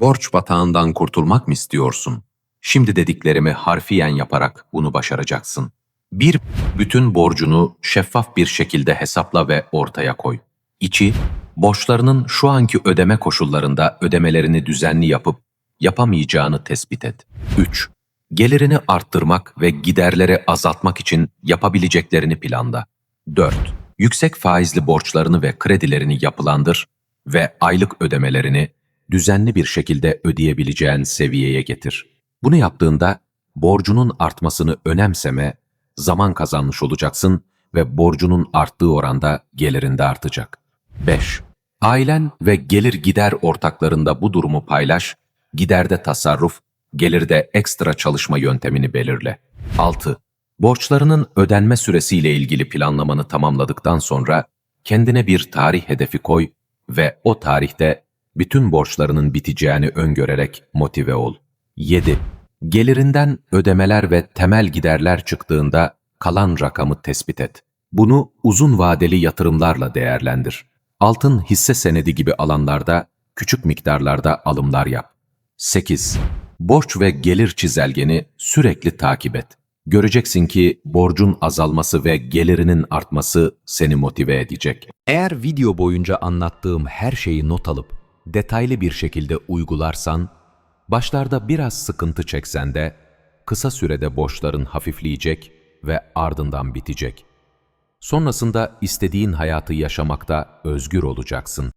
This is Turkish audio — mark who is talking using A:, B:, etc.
A: Borç batağından kurtulmak mı istiyorsun? Şimdi dediklerimi harfiyen yaparak bunu başaracaksın. Bir, bütün borcunu şeffaf bir şekilde hesapla ve ortaya koy. İki, borçlarının şu anki ödeme koşullarında ödemelerini düzenli yapıp yapamayacağını tespit et. 3. Gelirini arttırmak ve giderleri azaltmak için yapabileceklerini planla. 4. Yüksek faizli borçlarını ve kredilerini yapılandır ve aylık ödemelerini düzenli bir şekilde ödeyebileceğin seviyeye getir. Bunu yaptığında borcunun artmasını önemseme, zaman kazanmış olacaksın ve borcunun arttığı oranda gelirin de artacak. 5. Ailen ve gelir gider ortaklarında bu durumu paylaş, giderde tasarruf, gelirde ekstra çalışma yöntemini belirle. 6. Borçlarının ödenme süresiyle ilgili planlamanı tamamladıktan sonra kendine bir tarih hedefi koy ve o tarihte bütün borçlarının biteceğini öngörerek motive ol. 7. Gelirinden ödemeler ve temel giderler çıktığında kalan rakamı tespit et. Bunu uzun vadeli yatırımlarla değerlendir. Altın hisse senedi gibi alanlarda küçük miktarlarda alımlar yap. 8. Borç ve gelir çizelgeni sürekli takip et. Göreceksin ki borcun azalması ve gelirinin artması seni motive edecek.
B: Eğer video boyunca anlattığım her şeyi not alıp detaylı bir şekilde uygularsan, başlarda biraz sıkıntı çeksen de kısa sürede borçların hafifleyecek ve ardından bitecek. Sonrasında istediğin hayatı yaşamakta özgür olacaksın.